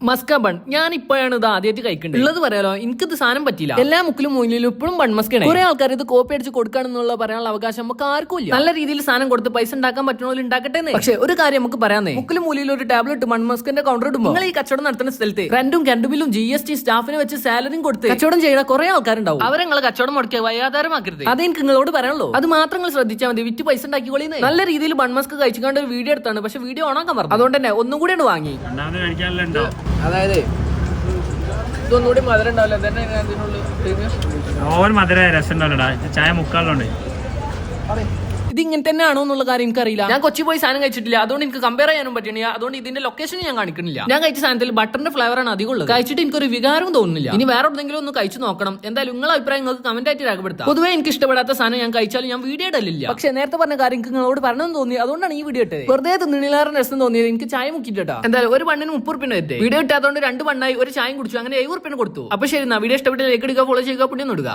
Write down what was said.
Musca bun ഞാൻ ഇപ്പോഴാണ് ഇത് ആദ്യമായിട്ട് കഴിക്കേണ്ടത്. ഉള്ളത് പറയാലോ എനിക്കിത് സാധനം പറ്റില്ല എല്ലാ മുക്കിലും മൂലിലും ഇപ്പോഴും ബൺ മസ്കാണ് കുറെ ആൾക്കാർ ഇത് കോപ്പി അടിച്ച് കൊടുക്കാണെന്നുള്ള പറയാനുള്ള അവകാശം നമുക്ക് ആർക്കും ഇല്ല. നല്ല രീതിയിൽ സാധനം കൊടുത്ത് പൈസ ഉണ്ടാക്കാൻ പറ്റുന്ന ഉണ്ടാക്കട്ടെ പക്ഷേ ഒരു കാര്യം നമുക്ക് പറയാന്നേ. മുക്കിലും മൂലിലും ഒരു ടാബ്ലറ്റ് ബൺ മസ്കിന്റെ കൗണ്ടർ ഇടുമ്പോൾ നിങ്ങൾ ഈ കച്ചവടം നടത്തുന്ന സ്ഥലത്ത് റെന്റും കണ്ടുബില്ലും ജി എസ് ടി സ്റ്റാഫിനെ വെച്ച് സാലറിയും കൊടുത്ത് കച്ചവടം ചെയ്യുന്ന കുറെ ആൾക്കാരുണ്ടാവും. അവരെ നിങ്ങൾ കച്ചവടം മുടക്കിയ വയ്യാതാരമാക്കരുത്. അത് എനിക്ക് നിങ്ങളോട് പറയാനുള്ളൂ. അത് മാത്രം നിങ്ങൾ ശ്രദ്ധിച്ചാൽ മതി. വിറ്റ് പൈസ ഉണ്ടാക്കിക്കോളിന്ന് നല്ല രീതിയിൽ ബൺ മസ്ക് കഴിച്ചുകൊണ്ട് ഒരു വീഡിയോ എടുത്താണ്. പക്ഷെ വീഡിയോ ഓണാക്കാൻ പറഞ്ഞു അതുകൊണ്ട് തന്നെ ഒന്നും കൂടിയാണ് വാങ്ങി. രണ്ടാമത് കഴിക്കാനല്ലോ ഉണ്ടോ അതായത് ഇതൊന്നുകൂടി മധുരം ഉണ്ടാവില്ല. തന്നെ ഓവർ മധുര രസം ഉണ്ടാവില്ലടാ ചായ മുക്കാളുണ്ട് ഇത് ഇങ്ങനെ തന്നെ ആണോ എന്നുള്ള കാര്യം എനിക്കറിയില്ല. ഞാൻ കൊച്ചി പോയി സാധനം കഴിച്ചിട്ടില്ല. അതുകൊണ്ട് എനിക്ക് കമ്പയർ ചെയ്യാനും പറ്റുന്നില്ല അതുകൊണ്ട് ഇതിന്റെ ലൊക്കേഷൻ ഞാൻ കാണിക്കുന്നില്ല. ഞാൻ കഴിച്ച സാധനത്തിൽ ബട്ടറിന്റെ ഫ്ലേവർ ആണ് അധികം ഉള്ളത്. കഴിച്ചിട്ട് എനിക്കൊരു വികാരം തോന്നുന്നില്ല. ഇനി വേറെ എന്തെങ്കിലും ഒന്ന് കഴിച്ചു നോക്കണം. എന്തായാലും നിങ്ങളെ അഭിപ്രായം നിങ്ങൾക്ക് കമന്റ് ആയിട്ട് രേഖപ്പെടുത്താം. പൊതുവേ എനിക്ക് ഇഷ്ടപ്പെടാത്ത സാധനം ഞാൻ കഴിച്ചാലും ഞാൻ വീഡിയോ ഇടലില്ല. പക്ഷെ നേരത്തെ പറഞ്ഞ കാര്യം എനിക്ക് നിങ്ങളോട് പറഞ്ഞെന്ന് തോന്നി. അതുകൊണ്ടാണ് ഈ വീഡിയോ ഇട്ടത്. വെറുതെ തിന്നിലാറ് രസം തോന്നിയത്. എനിക്ക് ചായ മുക്കിട്ടാ എന്തായാലും ഒരു പണ്ണിന് മുപ്പത് റുപ്യ എത്തി വീഡിയോ ഇട്ടാത്തതുകൊണ്ട് രണ്ട് പണ്ണായി ഒരു ചായയും കുടിച്ചു. അങ്ങനെ ഏഴ് റുപ്യ കൊടുത്തു. അപ്പൊ ശരി വീഡിയോ ഇഷ്ടപ്പെട്ട ലൈക്ക് എടുക്കുക ഫോളോ ചെയ്യുക പുണ്യം ഇടുക